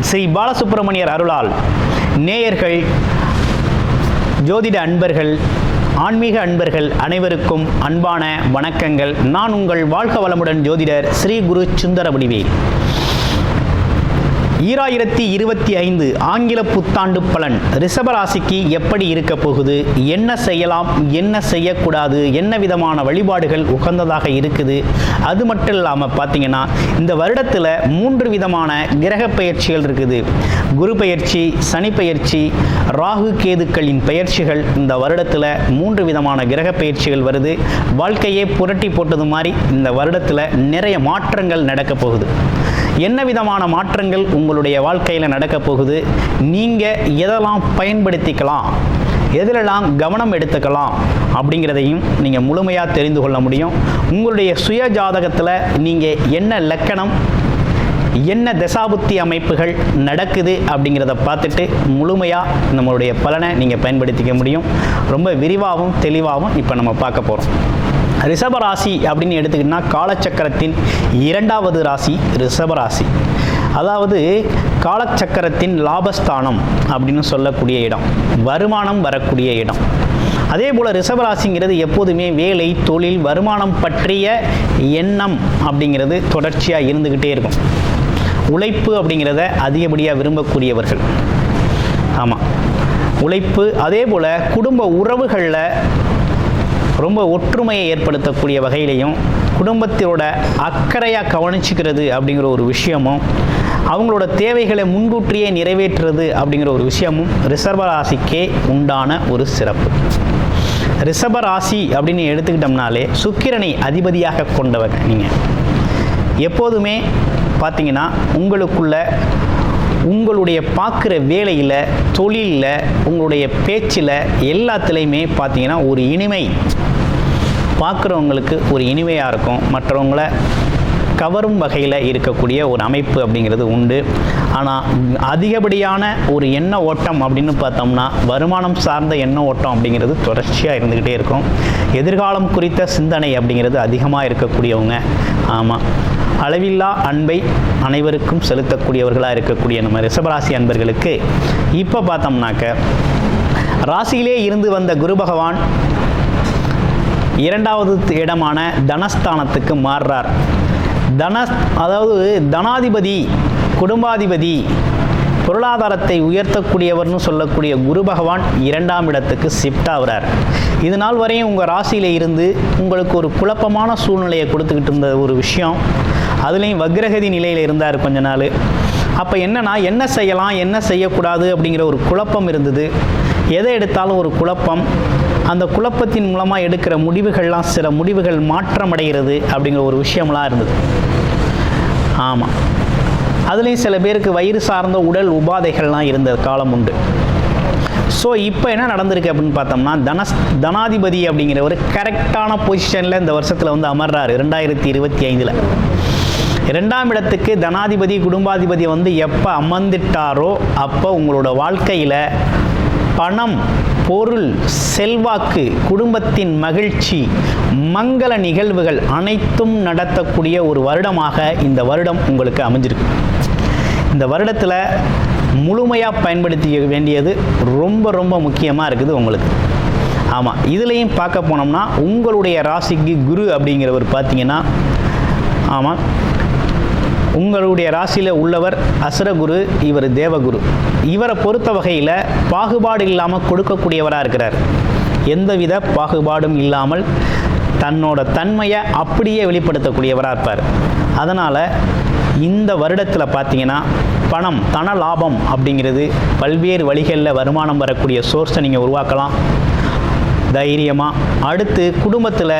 ஸ்ரீ பாலசுப்பிரமணியர் அருளால் நேயர்கள் ஜோதிட அன்பர்கள் ஆன்மீக அன்பர்கள் அனைவருக்கும் அன்பான வணக்கங்கள். நான் உங்கள் வாழ்க வளமுடன் ஜோதிடர் ஸ்ரீ குரு சுந்தர முடிவேன் ஈராயிரத்தி இருபத்தி ஐந்து ஆங்கில புத்தாண்டு பலன். ரிஷபராசிக்கு எப்படி இருக்க போகுது? என்ன செய்யலாம்? என்ன செய்யக்கூடாது? என்ன விதமான வழிபாடுகள் உகந்ததாக இருக்குது? அது மட்டும் இல்லாமல் பார்த்தீங்கன்னா இந்த வருடத்தில் மூன்று விதமான கிரக பயிற்சிகள் இருக்குது. குரு பயிற்சி சனி பயிற்சி ராகு கேதுக்களின் பயிற்சிகள். இந்த வருடத்தில் மூன்று விதமான கிரக பயிற்சிகள் வருது. வாழ்க்கையே புரட்டி போட்டது மாதிரி இந்த வருடத்தில் நிறைய மாற்றங்கள் நடக்க போகுது. என்ன விதமான மாற்றங்கள் உங்களுடைய வாழ்க்கையில் நடக்க போகுது? நீங்கள் எதெல்லாம் பயன்படுத்திக்கலாம்? எதிலெல்லாம் கவனம் எடுத்துக்கலாம்? அப்படிங்கிறதையும் நீங்கள் முழுமையாக தெரிந்து கொள்ள முடியும். உங்களுடைய சுய ஜாதகத்தில் நீங்கள் என்ன லக்கணம் என்ன தசாபுத்தி அமைப்புகள் நடக்குது அப்படிங்கிறத பார்த்துட்டு முழுமையாக நம்மளுடைய பலனை நீங்கள் பயன்படுத்திக்க முடியும். ரொம்ப விரிவாகவும் தெளிவாகவும் இப்போ நம்ம பார்க்க போகிறோம் ரிஷப ராசி அப்படின்னு எடுத்துக்கிட்டோம்னா காலச்சக்கரத்தின் இரண்டாவது ராசி ரிஷப ராசி. அதாவது காலச்சக்கரத்தின் லாபஸ்தானம் அப்படின்னு சொல்லக்கூடிய இடம் வருமானம் வரக்கூடிய இடம். அதே போல் ரிஷபராசிங்கிறது எப்போதுமே வேலை தொழில் வருமானம் பற்றிய எண்ணம் அப்படிங்கிறது தொடர்ச்சியாக இருந்துக்கிட்டே இருக்கும். உழைப்பு அப்படிங்கிறத அதிகப்படியாக விரும்பக்கூடியவர்கள். ஆமாம் உழைப்பு அதே போல் குடும்ப உறவுகளில் ரொம்ப ஒற்றுமையை ஏற்படுத்தக்கூடிய வகையிலையும் குடும்பத்தினோட அக்கறையாக கவனிச்சுக்கிறது அப்படிங்கிற ஒரு விஷயமும் அவங்களோட தேவைகளை முன்கூட்டியே நிறைவேற்றுறது அப்படிங்கிற ஒரு விஷயமும் ரிசர்வ ராசிக்கே உண்டான ஒரு சிறப்பு. ரிஷப ராசி அப்படின்னு எடுத்துக்கிட்டோம்னாலே சுக்கிரனை அதிபதியாக கொண்டவங்க நீங்கள் எப்போதுமே பார்த்தீங்கன்னா உங்களுக்குள்ள உங்களுடைய பார்க்குற வேலையில் தொழிலில் உங்களுடைய பேச்சில் எல்லாத்துலேயுமே பார்த்தீங்கன்னா ஒரு இனிமை. பார்க்குறவங்களுக்கு ஒரு இனிமையாக இருக்கும். மற்றவங்கள கவரும் வகையில் இருக்கக்கூடிய ஒரு அமைப்பு அப்படிங்கிறது உண்டு. ஆனால் அதிகப்படியான ஒரு எண்ண ஓட்டம் அப்படின்னு பார்த்தோம்னா வருமானம் சார்ந்த எண்ண ஓட்டம் அப்படிங்கிறது தொடர்ச்சியாக இருந்துக்கிட்டே இருக்கும். எதிர்காலம் குறித்த சிந்தனை அப்படிங்கிறது அதிகமாக இருக்கக்கூடியவங்க. ஆமாம் அளவில்லா அன்பை அனைவருக்கும் செலுத்தக்கூடியவர்களாக இருக்கக்கூடிய நம்ம ரிஷபராசி அன்பர்களுக்கு இப்போ பார்த்தோம்னாக்க ராசியிலே இருந்து வந்த குரு பகவான் இரண்டாவது இடமான தனஸ்தானத்துக்கு மாறுறார். தன அதாவது தனாதிபதி குடும்பாதிபதி பொருளாதாரத்தை உயர்த்தக்கூடியவர்னு சொல்லக்கூடிய குரு பகவான் இரண்டாம் இடத்துக்கு ஷிஃப்ட் ஆகிறார். இது நாள் வரையும் உங்கள் ராசியில் இருந்து உங்களுக்கு ஒரு குழப்பமான சூழ்நிலையை கொடுத்துக்கிட்டு இருந்த ஒரு விஷயம் அதுலேயும் வக்ரகதி நிலையில் இருந்தார் கொஞ்ச நாள். அப்போ என்னன்னா என்ன செய்யலாம் என்ன செய்யக்கூடாது அப்படிங்கிற ஒரு குழப்பம் இருந்தது. எதை எடுத்தாலும் ஒரு குழப்பம். அந்த குழப்பத்தின் மூலமாக எடுக்கிற முடிவுகள்லாம் சில முடிவுகள் மாற்றமடைகிறது அப்படிங்கிற ஒரு விஷயம்லாம் இருந்தது. ஆமாம் அதுலேயும் சில பேருக்கு வயிறு சார்ந்த உடல் உபாதைகள்லாம் இருந்த காலம் உண்டு. ஸோ இப்போ என்ன நடந்திருக்கு அப்படின்னு பார்த்தோம்னா தனஸ் தனாதிபதி அப்படிங்கிறவர் கரெக்டான பொசிஷனில் இந்த வருஷத்தில் வந்து அமர்றாரு ரெண்டாயிரத்தி இருபத்தி ஐந்தில். இரண்டாம் இடத்துக்கு தனாதிபதி குடும்பாதிபதி வந்து எப்போ அமர்ந்துட்டாரோ அப்போ உங்களோட வாழ்க்கையில் பணம் பொருள் செல்வாக்கு குடும்பத்தின் மகிழ்ச்சி மங்கள நிகழ்வுகள் அனைத்தும் நடத்தக்கூடிய ஒரு வருடமாக இந்த வருடம் உங்களுக்கு அமைஞ்சிருக்கு. இந்த வருடத்தில் முழுமையாக பயன்படுத்திக்க வேண்டியது ரொம்ப ரொம்ப முக்கியமாக இருக்குது உங்களுக்கு. ஆமாம் இதுலேயும் பார்க்க போனோம்னா உங்களுடைய ராசிக்கு குரு அப்படிங்கிறவர் பார்த்தீங்கன்னா ஆமாம் உங்களுடைய ராசியில் உள்ளவர் அசுரகுரு இவர் தேவகுரு. இவரை பொறுத்த வகையில் பாகுபாடு இல்லாமல் கொடுக்கக்கூடியவராக இருக்கிறார். எந்தவித பாகுபாடும் இல்லாமல் தன்னோட தன்மையை அப்படியே வெளிப்படுத்தக்கூடியவராக இருப்பார். அதனால் இந்த வருடத்தில் பார்த்தீங்கன்னா பணம் தன லாபம் அப்படிங்கிறது பல்வேறு வழிகளில் வருமானம் வரக்கூடிய சோர்ஸை நீங்கள் உருவாக்கலாம். தைரியமாக அடுத்து குடும்பத்தில்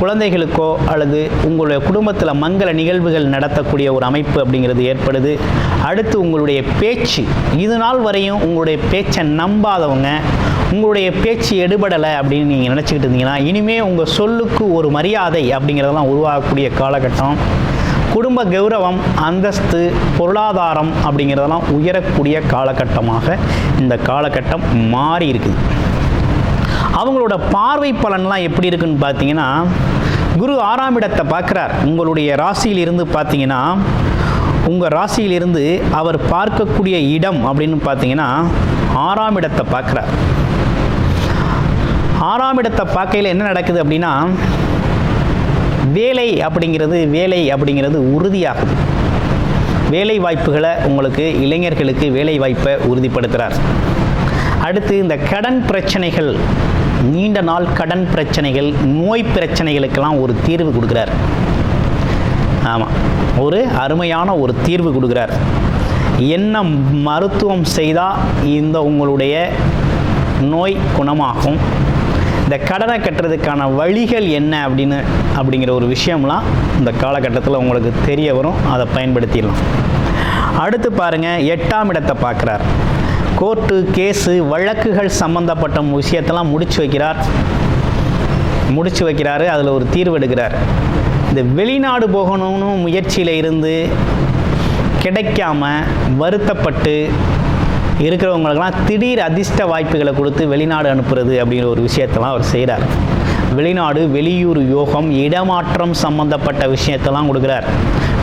குழந்தைகளுக்கோ அல்லது உங்களுடைய குடும்பத்தில் மங்கள நிகழ்வுகள் நடத்தக்கூடிய ஒரு அமைப்பு அப்படிங்கிறது ஏற்படுது. அடுத்து உங்களுடைய பேச்சு. இது நாள் வரையும் உங்களுடைய பேச்சை நம்பாதவங்க உங்களுடைய பேச்சு எடுபடலை அப்படின்னு நீங்கள் நினச்சிக்கிட்டு இருந்தீங்கன்னா இனிமேல் உங்கள் சொல்லுக்கு ஒரு மரியாதை அப்படிங்கிறதெல்லாம் உருவாகக்கூடிய காலகட்டம். குடும்ப கௌரவம் அந்தஸ்து பொருளாதாரம் அப்படிங்கிறதெல்லாம் உயரக்கூடிய காலகட்டமாக இந்த காலகட்டம் மாறி இருக்குது. அவங்களோட பார்வை பலன்லாம் எப்படி இருக்குன்னு பார்த்தீங்கன்னா குரு ஆறாம் இடத்தை பார்க்குறார். உங்களுடைய ராசியில் இருந்து பார்த்தீங்கன்னா உங்கள் ராசியிலிருந்து அவர் பார்க்கக்கூடிய இடம் அப்படின்னு பார்த்தீங்கன்னா ஆறாம் இடத்தை பார்க்குறார். ஆறாம் இடத்தை பார்க்கையில் என்ன நடக்குது அப்படின்னா வேலை அப்படிங்கிறது வேலை அப்படிங்கிறது உறுதியாகுது. வேலை வாய்ப்புகளை உங்களுக்கு இளைஞர்களுக்கு வேலை வாய்ப்பை உறுதிப்படுத்துகிறார் அடுத்து இந்த கடன் பிரச்சனைகள் நீண்ட நாள் கடன் பிரச்சனைகள் நோய் பிரச்சனைகளுக்கெல்லாம் ஒரு தீர்வு கொடுக்குறார். ஆமாம் ஒரு அருமையான ஒரு தீர்வு கொடுக்குறார். என்ன மருத்துவம் செய்தால் இந்த உங்களுடைய நோய் குணமாகும்? இந்த கடனை கட்டுறதுக்கான வழிகள் என்ன அப்படின்னு அப்படிங்கிற ஒரு விஷயம்லாம் இந்த காலகட்டத்தில் உங்களுக்கு தெரிய வரும். அதை பயன்படுத்திடலாம். அடுத்து பாருங்கள் எட்டாம் இடத்தை பார்க்குறார். கோர்ட்டு கேஸு வழக்குகள் சம்மந்தப்பட்ட விஷயத்தெல்லாம் முடிச்சு வைக்கிறார். முடிச்சு வைக்கிறாரு அதில் ஒரு தீர்வு எடுக்கிறார். இந்த வெளிநாடு போகணும்னு முயற்சியில் இருந்து கிடைக்காம வருத்தப்பட்டு இருக்கிறவங்களுக்கெல்லாம் திடீர் அதிர்ஷ்ட வாய்ப்புகளை கொடுத்து வெளிநாடு அனுப்புறது அப்படிங்கிற ஒரு விஷயத்தெல்லாம் அவர் செய்கிறார் வெளிநாடு வெளியூர் யோகம் இடமாற்றம் சம்பந்தப்பட்ட விஷயத்தெல்லாம் கொடுக்குறார்.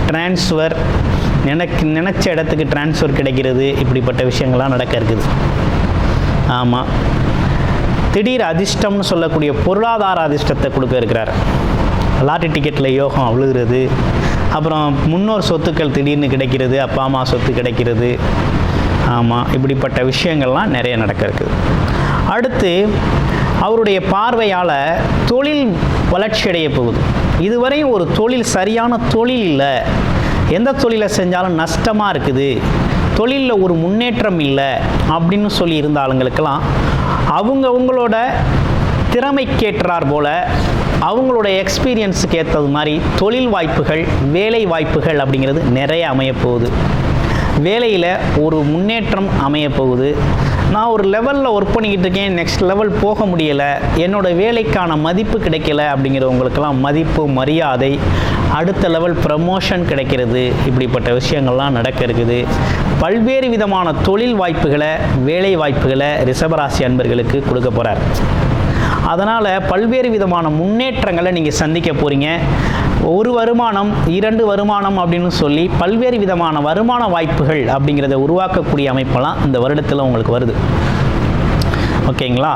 டிரான்ஸ்ஃபர் நினைக்கு நினச்ச இடத்துக்கு டிரான்ஸ்ஃபர் கிடைக்கிறது இப்படிப்பட்ட விஷயங்கள்லாம் நடக்க இருக்குது. ஆமாம் திடீர் அதிர்ஷ்டம்னு சொல்லக்கூடிய பொருளாதார அதிர்ஷ்டத்தை கொடுக்க இருக்கிறார். லாட்டரி டிக்கெட்டில் யோகம் விழுகிறது அப்புறம் முன்னோர் சொத்துக்கள் திடீர்னு கிடைக்கிறது அப்பா அம்மா சொத்து கிடைக்கிறது. ஆமாம் இப்படிப்பட்ட விஷயங்கள்லாம் நிறைய நடக்க இருக்குது. அடுத்து அவருடைய பார்வையால் தொழில் வளர்ச்சி அடைய போகுது. இதுவரையும் ஒரு தொழில் சரியான தொழில் இல்லை. எந்த தொழிலை செஞ்சாலும் நஷ்டமாக இருக்குது. தொழிலில் ஒரு முன்னேற்றம் இல்லை அப்படின்னு சொல்லி இருந்த ஆளுங்களுக்கெல்லாம் அவங்கவுங்களோட திறமைக்கேற்றார் போல அவங்களோட எக்ஸ்பீரியன்ஸுக்கு ஏற்றது மாதிரி தொழில் வாய்ப்புகள் வேலை வாய்ப்புகள் அப்படிங்கிறது நிறைய அமையப்போகுது வேலையில் ஒரு முன்னேற்றம் அமையப்போகுது நான் ஒரு லெவலில் ஒர்க் பண்ணிக்கிட்டு இருக்கேன் நெக்ஸ்ட் லெவல் போக முடியலை என்னோட வேலைக்கான மதிப்பு கிடைக்கல அப்படிங்கிறவங்களுக்கெல்லாம் மதிப்பு மரியாதை அடுத்த லெவல் ப்ரமோஷன் கிடைக்கிறது. இப்படிப்பட்ட விஷயங்கள்லாம் நடக்க இருக்குது. பல்வேறு விதமான தொழில் வாய்ப்புகளை வேலை வாய்ப்புகளை ரிஷபராசி அன்பர்களுக்கு கொடுக்க போகிறார் அதனால் பல்வேறு விதமான முன்னேற்றங்களை நீங்கள் சந்திக்க போகிறீங்க ஒரு வருமானம் இரண்டு வருமானம் அப்படின்னு சொல்லி பல்வேறு விதமான வருமான வாய்ப்புகள் அப்படிங்கிறத உருவாக்கக்கூடிய அமைப்பெல்லாம் இந்த வருடத்தில் உங்களுக்கு வருது. ஓகேங்களா?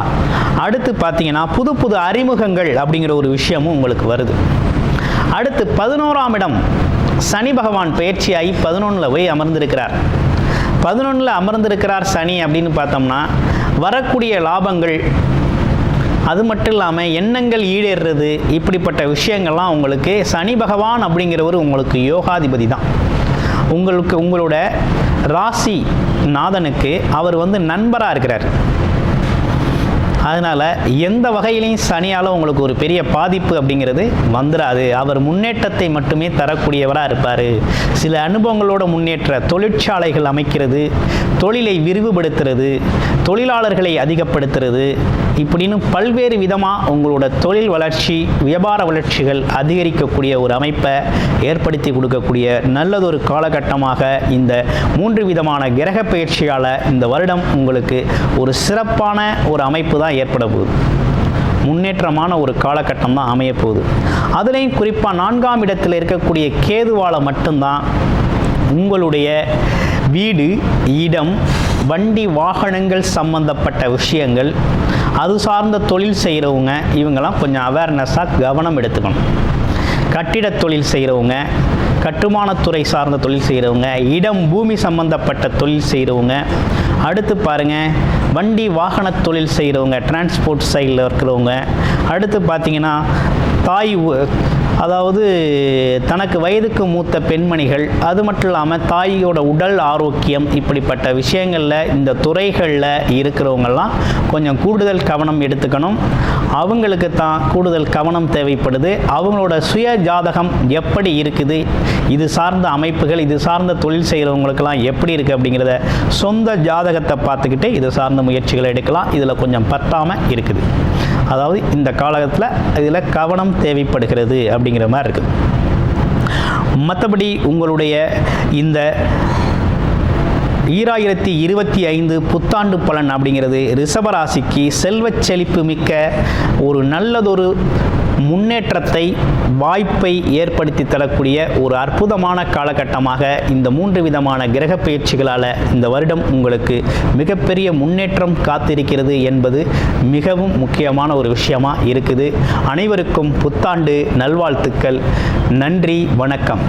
அடுத்து பார்த்தீங்கன்னா புது புது அறிமுகங்கள் அப்படிங்கிற ஒரு விஷயமும் உங்களுக்கு வருது. அடுத்து பதினோராம் இடம். சனி பகவான் பயிற்சியாகி பதினொன்றில் போய் அமர்ந்திருக்கிறார். பதினொன்றில் அமர்ந்திருக்கிறார் சனி அப்படின்னு பார்த்தோம்னா வரக்கூடிய லாபங்கள் அது மட்டும் இல்லாமல் எண்ணங்கள் ஈடேறுறது இப்படிப்பட்ட விஷயங்கள்லாம் உங்களுக்கு சனி பகவான் அப்படிங்கிறவர் உங்களுக்கு யோகாதிபதி தான். உங்களுக்கு உங்களோட ராசி நாதனுக்கு அவர் வந்து நண்பராக இருக்கிறார். அதனால் எந்த வகையிலையும் சனியால் உங்களுக்கு ஒரு பெரிய பாதிப்பு அப்படிங்கிறது வந்துடாது அவர் முன்னேற்றத்தை மட்டுமே தரக்கூடியவராக இருப்பார். சில அனுபவங்களோட முன்னேற்ற தொழிற்சாலைகள் அமைக்கிறது தொழிலை விரிவுபடுத்துறது தொழிலாளர்களை அதிகப்படுத்துறது. இப்படின்னு பல்வேறு விதமாக உங்களோட தொழில் வளர்ச்சி வியாபார வளர்ச்சிகள் அதிகரிக்கக்கூடிய ஒரு அமைப்பை ஏற்படுத்தி கொடுக்கக்கூடிய நல்லதொரு காலகட்டமாக இந்த மூன்று விதமான கிரக பயிற்சியால் இந்த வருடம் உங்களுக்கு ஒரு சிறப்பான ஒரு அமைப்பு தான் ஏற்பட போகுது. முன்னேற்றமான ஒரு காலகட்டம் தான் அமைய போகுது. அதுலேயும் குறிப்பாக நான்காம் இடத்தில் இருக்கக்கூடிய கேதுவால் மட்டும்தான் உங்களுடைய வீடு இடம் வண்டி வாகனங்கள் சம்பந்தப்பட்ட விஷயங்கள் அது சார்ந்த தொழில் செய்கிறவங்க இவங்கெல்லாம் கொஞ்சம் அவேர்னஸாக கவனம் எடுத்துக்கணும். கட்டிட தொழில் செய்கிறவங்க கட்டுமானத்துறை சார்ந்த தொழில் செய்கிறவங்க இடம் பூமி சம்பந்தப்பட்ட தொழில் செய்கிறவங்க அடுத்து பாருங்கள் வண்டி வாகன தொழில் செய்கிறவங்க டிரான்ஸ்போர்ட் சைடில் இருக்கிறவங்க அடுத்து பார்த்திங்கன்னா தாய் உ- அதாவது தனக்கு வயதுக்கு மூத்த பெண்மணிகள் அது மட்டும் இல்லாமல் தாயோட உடல் ஆரோக்கியம் இப்படிப்பட்ட விஷயங்களில் இந்த துறைகளில் இருக்கிறவங்கெல்லாம் கொஞ்சம் கூடுதல் கவனம் எடுத்துக்கணும். அவங்களுக்கு தான் கூடுதல் கவனம் தேவைப்படுது. அவங்களோட சுய ஜாதகம் எப்படி இருக்குது? இது சார்ந்த அமைப்புகள் இது சார்ந்த தொழில் செய்கிறவங்களுக்கெல்லாம் எப்படி இருக்குது அப்படிங்கிறத சொந்த ஜாதகத்தை பார்த்துக்கிட்டு இது சார்ந்த முயற்சிகளை எடுக்கலாம். இதில் கொஞ்சம் பத்தாமல் இருக்குது. அதாவது இந்த காலகட்டத்தில் இதில் கவனம் தேவைப்படுகிறது அப்படிங்கிற மாதிரி இருக்குது மற்றபடி உங்களுடைய இந்த ஈராயிரத்தி இருபத்தி ஐந்து புத்தாண்டு பலன் அப்படிங்கிறது ரிஷபராசிக்கு செல்வச் செழிப்பு மிக்க ஒரு நல்லதொரு முன்னேற்றத்தை வாய்ப்பை ஏற்படுத்தி தரக்கூடிய ஒரு அற்புதமான காலகட்டமாக இந்த மூன்று விதமான கிரக பயிற்சிகளால் இந்த வருடம் உங்களுக்கு மிகப்பெரிய முன்னேற்றம் காத்திருக்கிறது என்பது மிகவும் முக்கியமான ஒரு விஷயமா இருக்குது. அனைவருக்கும் புத்தாண்டு நல்வாழ்த்துக்கள். நன்றி வணக்கம்.